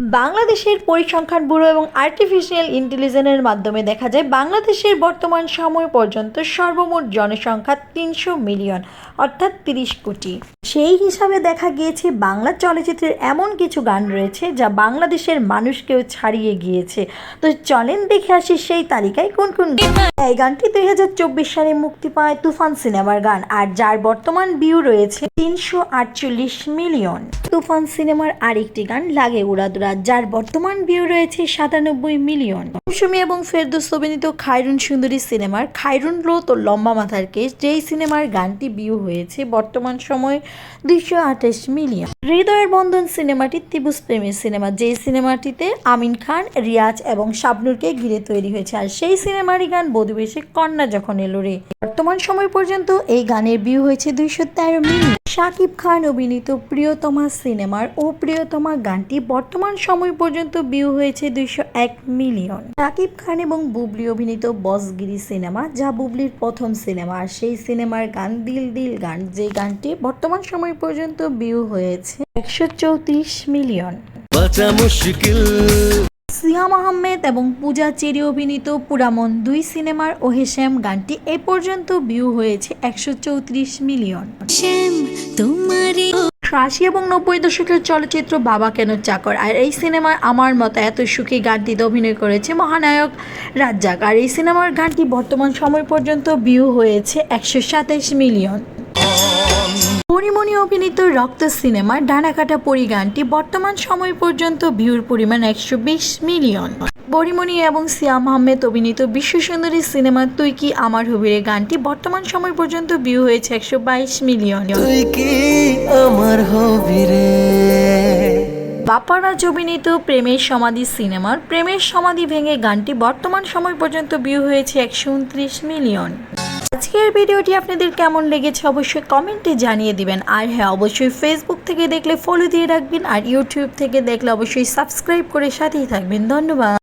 বাংলাদেশের পরিসংখ্যান ব্যুরো এবং আর্টিফিশিয়াল ইন্টেলিজেন্সের মাধ্যমে দেখা যায়, বাংলাদেশের বর্তমান সময় পর্যন্ত সর্বমোট জনসংখ্যা তিনশো মিলিয়ন, অর্থাৎ তিরিশ কোটি। সেই হিসাবে দেখা গিয়েছে, বাংলা চলচ্চিত্রের এমন কিছু গান রয়েছে যা বাংলাদেশের মানুষকেও ছাড়িয়ে গিয়েছে। তো চলেন দেখে আসি সেই তালিকায় কোন কোন এই গানটি দুই হাজার চব্বিশ সালে মুক্তি পায় তুফান সিনেমার গান, আর যার বর্তমান ভিউ রয়েছে তিনশো আটচল্লিশ মিলিয়ন। তুফান সিনেমার আরেকটি গান, লাগে উড়াদুরা যার বর্তমান ভিউ রয়েছে সাতানব্বই মিলিয়ন মৌসুমী এবং ফেরদৌস অভিনীত খায়রুন সুন্দরী সিনেমার খায়রুন লো তো লম্বা মাথার কেস যেই সিনেমার গানটি ভিউ হয়েছে বর্তমান সময়ে দুইশো আঠাশ মিলিয়ন হৃদয়ের বন্ধন সিনেমাটি ত্রিভুজ প্রেমের সিনেমা, যেই সিনেমাটিতে আমিন খান, রিয়াজ এবং শাবনুরকে ঘিরে তৈরি হয়েছে। আর সেই সিনেমারই গান বধুবেশে কন্যা যখন এলো রে। বর্তমান সময় পর্যন্ত এই গানের ভিউ হয়েছে দুইশো তেরো মিলিয়ন শাকিব খান অভিনীত প্রিয়তমা সিনেমার ও প্রিয়তমা গানটি বর্তমান সময় পর্যন্ত ভিউ হয়েছে দুইশো এক মিলিয়ন। শাকিব খান এবং বুবলি অভিনীত বসগিরি সিনেমা, যা বুবলির প্রথম সিনেমা। আর সেই সিনেমার গান দিল দিল গান, যে গানটি বর্তমান সময় পর্যন্ত ভিউ হয়েছে একশো চৌত্রিশ মিলিয়ন। সিয়াম আহমেদ এবং পূজা চেরি অভিনীত পুরামন দুই সিনেমার ওহেশ্যাম গানটি এ পর্যন্ত ভিউ হয়েছে একশো চৌত্রিশ মিলিয়ন। শ্যাম তোমারে আশি এবং নব্বই দশকের চলচ্চিত্র বাবা কেন চাকর? আর এই সিনেমার আমার মতো এত সুখী গানটিতে অভিনয় করেছে মহানায়ক রাজ্জাক। আর এই সিনেমার গানটি বর্তমান সময় পর্যন্ত ভিউ হয়েছে একশো সাতাইশ মিলিয়ন। অভিনীত রক্ত সিনেমার ডানাকাটা পরি গানটি বর্তমান সময় পর্যন্ত ভিউর পরিমাণ একশো বিশ মিলিয়ন। পরিমণি এবং সিয়াম আহমেদ অভিনীত বিশ্বসুন্দরী সিনেমা তুই কি আমার হবিরে গানটি বর্তমান সময় পর্যন্ত ভিউ হয়েছে একশো বাইশ মিলিয়ন। তুই কি আমার হবি বাপারাজ অভিনীত প্রেমের সমাধি সিনেমার প্রেমের সমাধি ভেঙে গানটি বর্তমান সময় পর্যন্ত ভিউ হয়েছে একশো উনত্রিশ মিলিয়ন। আজকের ভিডিওটি আপনাদের কেমন লেগেছে অবশ্যই কমেন্টে জানিয়ে দিবেন। আর হ্যাঁ অবশ্যই ফেসবুক থেকে দেখলে ফলো দিয়ে রাখবেন আর ইউটিউব থেকে দেখলে অবশ্যই সাবস্ক্রাইব করে সাথেই থাকবেন। ধন্যবাদ।